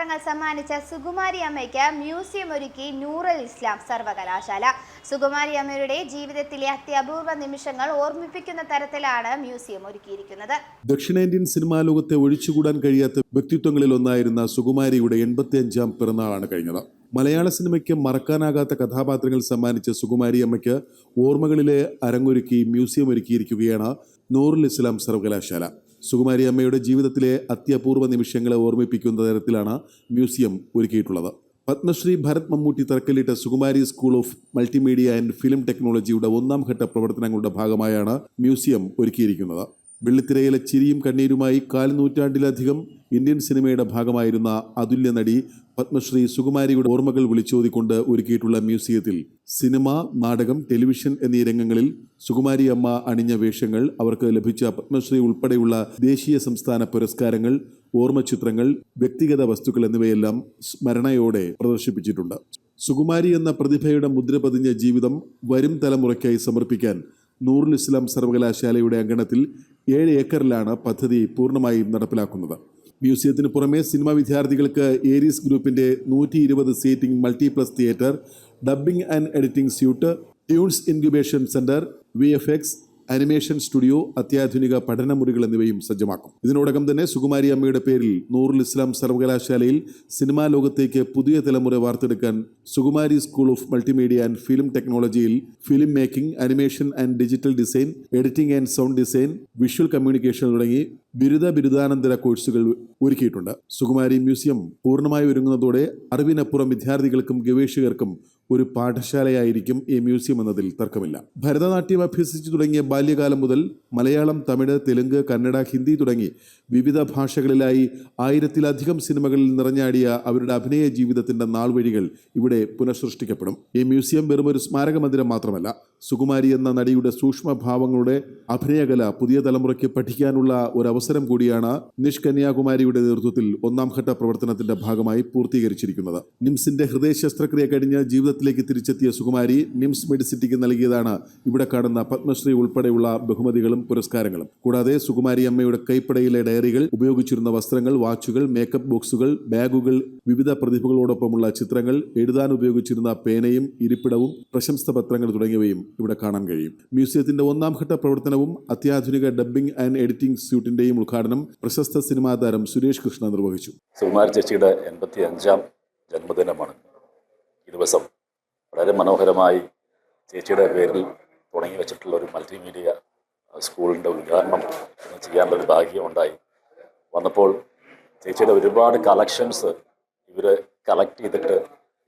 കഥാപാത്രങ്ങൾ സമ്മാനിച്ച സുകുമാരി അമ്മയ്ക്ക് മ്യൂസിയം ഒരുക്കി നൂറൽ ഇസ്ലാം സർവകലാശാല. സുകുമാരി അമ്മയുടെ ജീവിതത്തിലെ അത്യപൂർവ നിമിഷങ്ങൾ ഓർമ്മിപ്പിക്കുന്ന തരത്തിലാണ് മ്യൂസിയം ഒരുക്കിയിരിക്കുന്നത്. ദക്ഷിണേന്ത്യൻ സിനിമാ ലോകത്തെ ഒഴിച്ചുകൂടാൻ കഴിയാത്ത വ്യക്തിത്വങ്ങളിൽ ഒന്നായിരുന്ന സുകുമാരിയുടെ എൺപത്തിയഞ്ചാം പിറന്നാളാണ് കഴിഞ്ഞത്. മലയാള സിനിമയ്ക്ക് മറക്കാനാകാത്ത കഥാപാത്രങ്ങൾ സമ്മാനിച്ച സുകുമാരി അമ്മയ്ക്ക് ഓർമ്മകളിലെ അരങ്ങൊരുക്കി മ്യൂസിയം ഒരുക്കിയിരിക്കുകയാണ് നൂറുൽ ഇസ്ലാം സർവകലാശാല. സുകുമാരി അമ്മയുടെ ജീവിതത്തിലെ അത്യപൂർവ നിമിഷങ്ങളെ ഓർമ്മിപ്പിക്കുന്ന തരത്തിലാണ് മ്യൂസിയം ഒരുക്കിയിട്ടുള്ളത്. Padmashri Bharat Mammootty തറക്കല്ലിട്ട Sukumari school of multimedia and film ടെക്നോളജിയുടെ ഒന്നാം ഘട്ട പ്രവർത്തനങ്ങളുടെ ഭാഗമായാണ് മ്യൂസിയം ഒരുക്കിയിരിക്കുന്നത്. വെള്ളിത്തിരയിലെ ചിരിയും കണ്ണീരുമായി കാൽനൂറ്റാണ്ടിലധികം ഇന്ത്യൻ സിനിമയുടെ ഭാഗമായിരുന്ന അതുല്യ നടി പത്മശ്രീ സുകുമാരിയുടെ ഓർമ്മകൾ വിളിച്ചോതിക്കൊണ്ട് ഒരുക്കിയിട്ടുള്ള മ്യൂസിയത്തിൽ സിനിമ നാടകം ടെലിവിഷൻ എന്നീ രംഗങ്ങളിൽ സുകുമാരി അമ്മ അണിഞ്ഞ വേഷങ്ങൾ അവർക്ക് ലഭിച്ച പത്മശ്രീ ഉൾപ്പെടെയുള്ള ദേശീയ സംസ്ഥാന പുരസ്കാരങ്ങൾ ഓർമ്മചിത്രങ്ങൾ വ്യക്തിഗത വസ്തുക്കൾ എന്നിവയെല്ലാം സ്മരണയോടെ പ്രദർശിപ്പിച്ചിട്ടുണ്ട്. സുകുമാരി എന്ന പ്രതിഭയുടെ മുദ്ര പതിഞ്ഞ ജീവിതം വരും തലമുറയ്ക്കായി സമർപ്പിക്കാൻ നൂറുൽ ഇസ്ലാം സർവകലാശാലയുടെ അങ്കണത്തിൽ ഏഴ് ഏക്കറിലാണ് പദ്ധതി പൂർണമായും നടപ്പിലാക്കുന്നത്. മ്യൂസിയത്തിന് പുറമെ സിനിമാ വിദ്യാർത്ഥികൾക്ക് ഏരീസ് ഗ്രൂപ്പിന്റെ നൂറ്റി ഇരുപത് seating multiplex theatre dubbing and editing suite tunes incubation centre V F X animation studio അത്യാധുനിക പഠന മുറികൾ എന്നിവയും സജ്ജമാക്കും. ഇതിനോടകം തന്നെ സുകുമാരി അമ്മയുടെ പേരിൽ നൂറുൽ ഇസ്ലാം സർവകലാശാലയിൽ സിനിമാ ലോകത്തേക്ക് പുതിയ തലമുറ വാർത്തെടുക്കാൻ Sukumari school of multimedia and film ടെക്നോളജിയിൽ film making animation and digital design editing and sound design visual communication തുടങ്ങി ബിരുദ ബിരുദാനന്തര കോഴ്സുകൾ ഒരുക്കിയിട്ടുണ്ട്. സുകുമാരി മ്യൂസിയം പൂർണമായി ഒരുങ്ങുന്നതോടെ അറിവിനപ്പുറം വിദ്യാർത്ഥികൾക്കും ഗവേഷകർക്കും ഒരു പാഠശാലയായിരിക്കും ഈ മ്യൂസിയം എന്നതിൽ തർക്കമില്ല. ഭരതനാട്യം അഭ്യസിച്ചു തുടങ്ങിയ ബാല്യകാലം മുതൽ മലയാളം തമിഴ് തെലുങ്ക് കന്നഡ ഹിന്ദി തുടങ്ങി വിവിധ ഭാഷകളിലായി ആയിരത്തിലധികം സിനിമകളിൽ നിറഞ്ഞാടിയ അവരുടെ അഭിനയ ജീവിതത്തിന്റെ നാൾവഴികൾ ഇവിടെ പുനഃസൃഷ്ടിക്കപ്പെടും. ഈ മ്യൂസിയം വെറും ഒരു സ്മാരക മന്ദിരം മാത്രമല്ല സുകുമാരി എന്ന നടിയുടെ സൂക്ഷ്മഭാവങ്ങളുടെ അഭിനയകല പുതിയ തലമുറയ്ക്ക് പഠിക്കാനുള്ള ഒരു അവസരം കൂടിയാണ് നിഷ് കന്യാകുമാരിയുടെ നേതൃത്വത്തിൽ ഒന്നാം ഘട്ട പ്രവർത്തനത്തിന്റെ ഭാഗമായി പൂർത്തീകരിച്ചിരിക്കുന്നത്. നിംസിന്റെ ഹൃദയ ശസ്ത്രക്രിയ കഴിഞ്ഞ് ജീവിതത്തിലേക്ക് തിരിച്ചെത്തിയ സുകുമാരി നിംസ് മെഡിസിറ്റിക്ക് നൽകിയതാണ് ഇവിടെ കാണുന്ന പത്മശ്രീ ഉൾപ്പെടെയുള്ള ബഹുമതികളും പുരസ്കാരങ്ങളും. കൂടാതെ സുകുമാരി അമ്മയുടെ കൈപ്പടയിലെ ഡയറികൾ ഉപയോഗിച്ചിരുന്ന വസ്ത്രങ്ങൾ വാച്ചുകൾ മേക്കപ്പ് ബോക്സുകൾ ബാഗുകൾ വിവിധ പ്രതിഭകളോടൊപ്പമുള്ള ചിത്രങ്ങൾ എഴുതാൻ ഉപയോഗിച്ചിരുന്ന പേനയും ഇരിപ്പിടവും പ്രശംസ പത്രങ്ങൾ തുടങ്ങിയവയും ഇവിടെ കാണാൻ കഴിയും. മ്യൂസിയത്തിന്റെ ഒന്നാം ഘട്ട പ്രവർത്തനവും അത്യാധുനിക ഡബ്ബിംഗ് ആൻഡ് എഡിറ്റിംഗ് സ്യൂട്ടിന്റെയും ഉദ്ഘാടനം പ്രശസ്ത സിനിമാ താരം സുരേഷ് കൃഷ്ണ നിർവഹിച്ചു. സുകുമാരി ചേച്ചിയുടെ എൺപത്തി അഞ്ചാം ജന്മദിനമാണ് ഈ ദിവസം. വളരെ മനോഹരമായി ചേച്ചിയുടെ പേരിൽ തുടങ്ങി വെച്ചിട്ടുള്ള ഒരു മൾട്ടിമീഡിയ സ്കൂളിന്റെ ഉദ്ഘാടനം ഇന്ന് ചെയ്യാനുള്ള ഒരു ഭാഗ്യം ഉണ്ടായി വന്നപ്പോൾ ചേച്ചിയുടെ ഒരുപാട് കളക്ഷൻസ് ഇവർ കളക്ട് ചെയ്തിട്ട്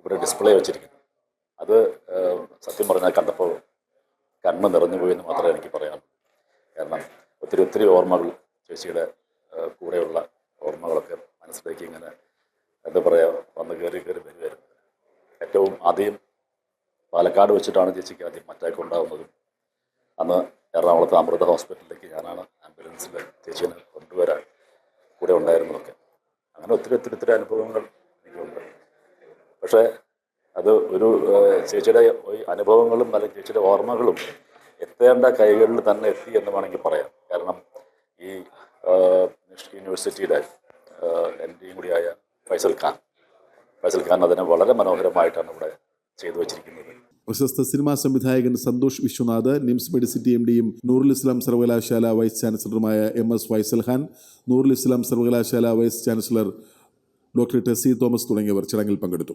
ഇവിടെ ഡിസ്പ്ലേ വെച്ചിരിക്കുന്നു. അത് സത്യം പറഞ്ഞാൽ കണ്ടപ്പോൾ കണ്ണ് നിറഞ്ഞു പോയി എന്ന് മാത്രമേ എനിക്ക് പറയാം കാരണം ഒത്തിരി ഒത്തിരി ഓർമ്മകൾ ചേച്ചിയുടെ കൂടെയുള്ള ഓർമ്മകളൊക്കെ മനസ്സിലേക്ക് ഇങ്ങനെ എന്താ പറയുക വന്ന് കയറി കയറി വരുമായിരുന്നു ഏറ്റവും ആദ്യം പാലക്കാട് വെച്ചിട്ടാണ് ചേച്ചിക്ക് ആദ്യം അറ്റാക്ക് ഉണ്ടാകുന്നതും അന്ന് എറണാകുളത്ത് അമൃത ഹോസ്പിറ്റലിലേക്ക് ഞാനാണ് ആംബുലൻസിൽ ചേച്ചീനെ കൊണ്ടുവരാൻ കൂടെ ഉണ്ടായിരുന്നതൊക്കെ. അങ്ങനെ ഒത്തിരി ഒത്തിരി ഒത്തിരി അനുഭവങ്ങൾ എനിക്കുണ്ട്. പക്ഷേ അത് ഒരു ചേച്ചിയുടെ അനുഭവങ്ങളും അല്ലെങ്കിൽ ചേച്ചിയുടെ ഓർമ്മകളും എത്തേണ്ട കൈകളിൽ തന്നെ എത്തി എന്ന് വേണമെങ്കിൽ പറയാം. കാരണം ഈ യൂണിവേഴ്സിറ്റിയുടെ എം ഡിയും കൂടിയായ ഫൈസൽ ഖാൻ. ഫൈസൽ ഖാൻ അതിനെ വളരെ മനോഹരമായിട്ടാണ് ഇവിടെ ചെയ്തു വച്ചിരിക്കുന്നത്. പ്രശസ്ത സിനിമാ സംവിധായകൻ Santhosh Viswanath NIMS Medicity M ഡിയും നൂറുൽ ഇസ്ലാം സർവകലാശാല വൈസ് ചാൻസലറുമായ എം എസ് ഫൈസൽ ഖാൻ നൂറുൽ ഇസ്ലാം സർവകലാശാല vice chancellor doctor Tessy Thomas തുടങ്ങിയവർ ചടങ്ങിൽ പങ്കെടുത്തു.